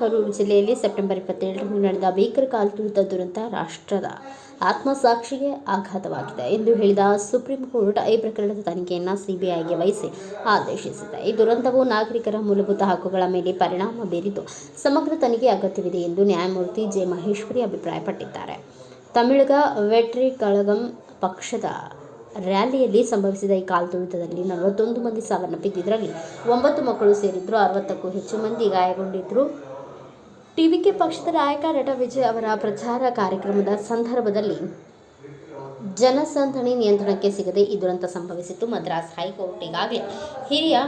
ಕರೂರು ಜಿಲ್ಲೆಯಲ್ಲಿ ಸೆಪ್ಟೆಂಬರ್ ಇಪ್ಪತ್ತೇಳರಂದು ನಡೆದ ಭೀಕರ ಕಾಲ್ತುಳಿತ ದುರಂತ ರಾಷ್ಟ್ರದ ಆತ್ಮಸಾಕ್ಷಿಗೆ ಆಘಾತವಾಗಿದೆ ಎಂದು ಹೇಳಿದ ಸುಪ್ರೀಂ ಕೋರ್ಟ್ ಈ ಪ್ರಕರಣದ ತನಿಖೆಯನ್ನು ಸಿಬಿಐಗೆ ವಹಿಸಿ ಆದೇಶಿಸಿದೆ. ಈ ದುರಂತವು ನಾಗರಿಕರ ಮೂಲಭೂತ ಹಕ್ಕುಗಳ ಮೇಲೆ ಪರಿಣಾಮ ಬೀರಿದ್ದು ಸಮಗ್ರ ತನಿಖೆ ಅಗತ್ಯವಿದೆ ಎಂದು ನ್ಯಾಯಮೂರ್ತಿ ಜೆ ಮಹೇಶ್ವರಿ ಅಭಿಪ್ರಾಯಪಟ್ಟಿದ್ದಾರೆ. ತಮಿಳುಗ ವೆಟ್ರಿ ಕಳಗಂ ಪಕ್ಷದ ರ್ಯಾಲಿಯಲ್ಲಿ ಸಂಭವಿಸಿದ ಈ ಕಾಲ್ತುಳಿತದಲ್ಲಿ ನಲವತ್ತೊಂದು ಮಂದಿ ಸಾವನ್ನಪ್ಪಿದ್ದು ಇದರಲ್ಲಿ ಒಂಬತ್ತು ಮಕ್ಕಳು ಸೇರಿದ್ರು ಅರವತ್ತಕ್ಕೂ ಹೆಚ್ಚು ಮಂದಿ ಗಾಯಗೊಂಡಿದ್ದರು ಟಿವಿಕೆ ಪಕ್ಷದ ನಾಯಕ ನಟ ವಿಜಯ್ ಅವರ ಪ್ರಚಾರ ಕಾರ್ಯಕ್ರಮದ ಸಂದರ್ಭದಲ್ಲಿ ಜನಸಂದಣಿ ನಿಯಂತ್ರಣಕ್ಕೆ ಸಿಗದೆ ಈ ದುರಂತ ಸಂಭವಿಸಿತ್ತು. ಮದ್ರಾಸ್ ಹೈಕೋರ್ಟ್ ಈಗಾಗಲೇ ಹಿರಿಯ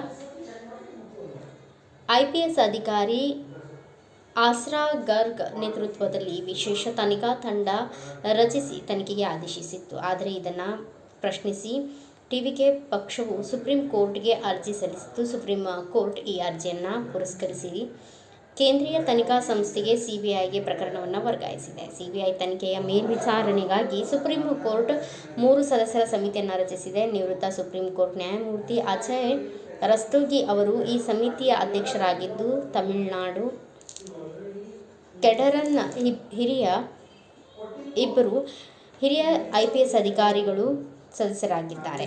ಐಪಿಎಸ್ ಅಧಿಕಾರಿ ಆಸ್ರಾ ಗರ್ಗ್ ನೇತೃತ್ವದಲ್ಲಿ ವಿಶೇಷ ತನಿಖಾ ತಂಡ ರಚಿಸಿ ತನಿಖೆಗೆ ಆದೇಶಿಸಿತ್ತು. ಆದರೆ ಇದನ್ನು ಪ್ರಶ್ನಿಸಿ. ಟಿವಿಕೆ ಪಕ್ಷವು ಸುಪ್ರೀಂ ಕೋರ್ಟ್ಗೆ ಅರ್ಜಿ ಸಲ್ಲಿಸಿತ್ತು. ಸುಪ್ರೀಂ ಕೋರ್ಟ್ ಈ ಅರ್ಜಿಯನ್ನು ಪುರಸ್ಕರಿಸಿ ಕೇಂದ್ರೀಯ ತನಿಖಾ ಸಂಸ್ಥೆಗೆ ಸಿಬಿಐಗೆ ಪ್ರಕರಣವನ್ನು ವರ್ಗಾಯಿಸಿದೆ. ಸಿಬಿಐ ತನಿಖೆಯ ಮೇಲ್ವಿಚಾರಣೆಗಾಗಿ ಸುಪ್ರೀಂ ಕೋರ್ಟ್ ಮೂರು ಸದಸ್ಯರ ಸಮಿತಿಯನ್ನು ರಚಿಸಿದೆ. ನಿವೃತ್ತ ಸುಪ್ರೀಂ ಕೋರ್ಟ್ ನ್ಯಾಯಮೂರ್ತಿ ಅಜಯ್ ರಸ್ತೋಗಿ ಅವರು ಈ ಸಮಿತಿಯ ಅಧ್ಯಕ್ಷರಾಗಿದ್ದು, ತಮಿಳುನಾಡು ಕೆಡರನ್ ಹಿರಿಯ ಇಬ್ಬರು ಹಿರಿಯ ಐ ಪಿ ಎಸ್ ಅಧಿಕಾರಿಗಳು ಸದಸ್ಯರಾಗಿದ್ದಾರೆ.